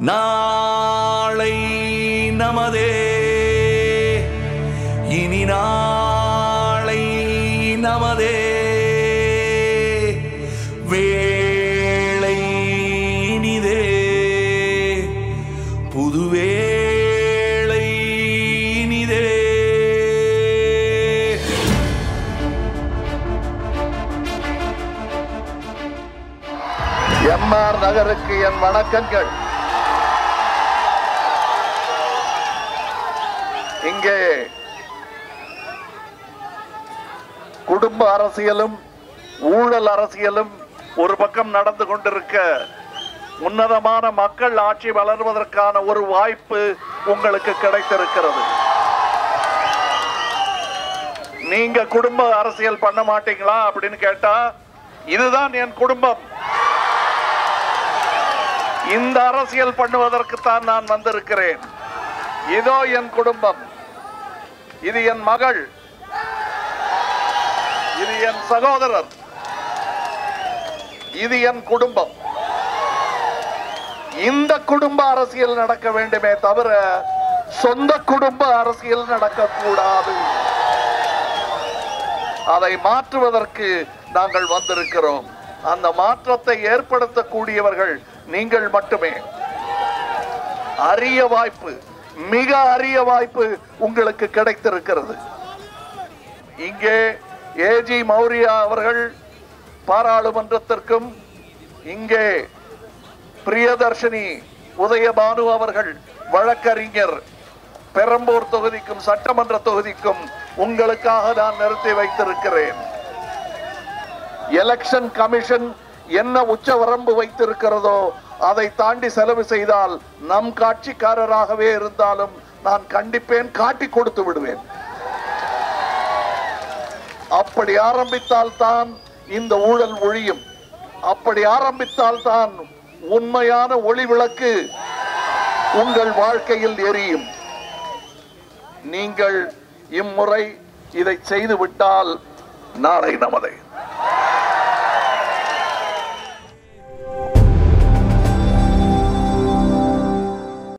நாளை நமதே. இனி நாளை நமதே. வேளை இனிதே. புதுவேளை இனிதே. எம்ஆர் நகருக்கு என் வணக்கங்கள். இங்கே குடும்ப அரசியலும் ஊழல் அரசியலும் ஒரு பக்கம் நடந்து கொண்டிருக்க உன்னதமான மக்கள் ஆட்சி வளர்வதற்கான ஒரு வாய்ப்பு உங்களுக்கு கிடைத்திருக்கிறது. நீங்க குடும்ப அரசியல் பண்ண மாட்டீங்களா அப்படின்னு கேட்டா இதுதான் என் குடும்பம். இந்த அரசியல் பண்ணுவதற்குத்தான் நான் வந்திருக்கிறேன். இதோ என் குடும்பம். இது என் மகள். இது என் சகோதரர். இது என் குடும்பம். இந்த குடும்ப அரசியல் நடக்க வேண்டுமே தவிர சொந்த குடும்ப அரசியல் நடக்கக்கூடாது. அதை மாற்றுவதற்கு நாங்கள் வந்திருக்கிறோம். அந்த மாற்றத்தை ஏற்படுத்தக்கூடியவர்கள் நீங்கள் மட்டுமே. அரிய வாய்ப்பு. மிக அரிய வாய்ப்பு உங்களுக்கு கிடைத்திருக்கிறது. இங்கே ஏஜி மௌரியா அவர்கள் பாராளுமன்றத்திற்கும் இங்கே பிரியதர்ஷினி உதயபானு அவர்கள் வழக்கறிஞர் பெரம்பூர் தொகுதிக்கும் சட்டமன்ற தொகுதிக்கும் உங்களுக்காக நான் நிறுத்தி வைத்திருக்கிறேன். எலெக்ஷன் கமிஷன் என்ன உச்சவரம்பு வைத்திருக்கிறதோ அதை தாண்டி செலவு செய்தால் நம் காட்சிக்காரராகவே இருந்தாலும் நான் கண்டிப்பேன் காட்டி கொடுத்து விடுவேன். அப்படி ஆரம்பித்தால் தான் இந்த ஊழல் ஒழியும். அப்படி ஆரம்பித்தால் தான் உண்மையான ஒளி விளக்கு உங்கள் வாழ்க்கையில் எரியும். நீங்கள் இம்முறை இதை செய்துவிட்டால் நாளை நமதை.